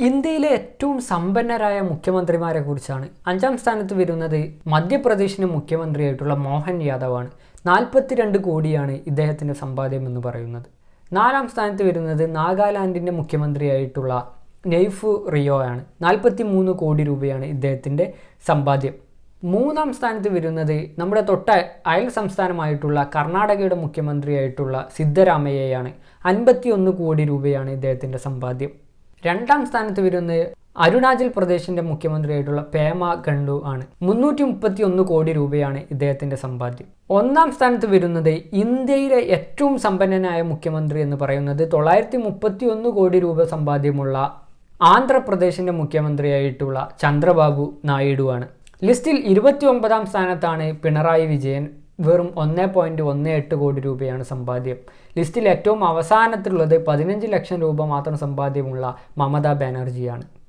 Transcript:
ഇന്ത്യയിലെ ഏറ്റവും സമ്പന്നരായ മുഖ്യമന്ത്രിമാരെ കുറിച്ചാണ്. അഞ്ചാം സ്ഥാനത്ത് വരുന്നത് മധ്യപ്രദേശിന് മുഖ്യമന്ത്രിയായിട്ടുള്ള മോഹൻ യാദവ് ആണ് നാൽപ്പത്തിരണ്ട് കോടിയാണ് ഇദ്ദേഹത്തിന്റെ സമ്പാദ്യം എന്ന് പറയുന്നത്. നാലാം സ്ഥാനത്ത് വരുന്നത് നാഗാലാൻഡിന്റെ മുഖ്യമന്ത്രിയായിട്ടുള്ള നെയ്ഫു റിയോ ആണ്. നാൽപ്പത്തി മൂന്ന് കോടി രൂപയാണ് ഇദ്ദേഹത്തിന്റെ സമ്പാദ്യം. മൂന്നാം സ്ഥാനത്ത് വരുന്നത് നമ്മുടെ തൊട്ട അയൽ സംസ്ഥാനമായിട്ടുള്ള കർണാടകയുടെ മുഖ്യമന്ത്രിയായിട്ടുള്ള സിദ്ധരാമയ്യയാണ്. അൻപത്തിയൊന്ന് കോടി രൂപയാണ് ഇദ്ദേഹത്തിന്റെ സമ്പാദ്യം. രണ്ടാം സ്ഥാനത്ത് വരുന്നത് അരുണാചൽ പ്രദേശിന്റെ മുഖ്യമന്ത്രിയായിട്ടുള്ള പേമ ഖണ്ഡു ആണ്. മുന്നൂറ്റി മുപ്പത്തി ഒന്ന് കോടി രൂപയാണ് ഇദ്ദേഹത്തിന്റെ സമ്പാദ്യം. ഒന്നാം സ്ഥാനത്ത് വരുന്നത് ഇന്ത്യയിലെ ഏറ്റവും സമ്പന്നനായ മുഖ്യമന്ത്രി എന്ന് പറയുന്നത് തൊള്ളായിരത്തി മുപ്പത്തി ഒന്ന് കോടി രൂപ സമ്പാദ്യമുള്ള ആന്ധ്രാപ്രദേശിന്റെ മുഖ്യമന്ത്രിയായിട്ടുള്ള ചന്ദ്രബാബു നായിഡു ആണ്. ലിസ്റ്റിൽ ഇരുപത്തി ഒമ്പതാം സ്ഥാനത്താണ് പിണറായി വിജയൻ വെറും ഒന്ന് പോയിന്റ് ഒന്ന് എട്ട് കോടി രൂപയാണ് സമ്പാദ്യം. ലിസ്റ്റിൽ ഏറ്റവും അവസാനത്തിലുള്ളത് പതിനഞ്ച് ലക്ഷം രൂപ മാത്രം സമ്പാദ്യമുള്ള മമതാ ബാനർജിയാണ്.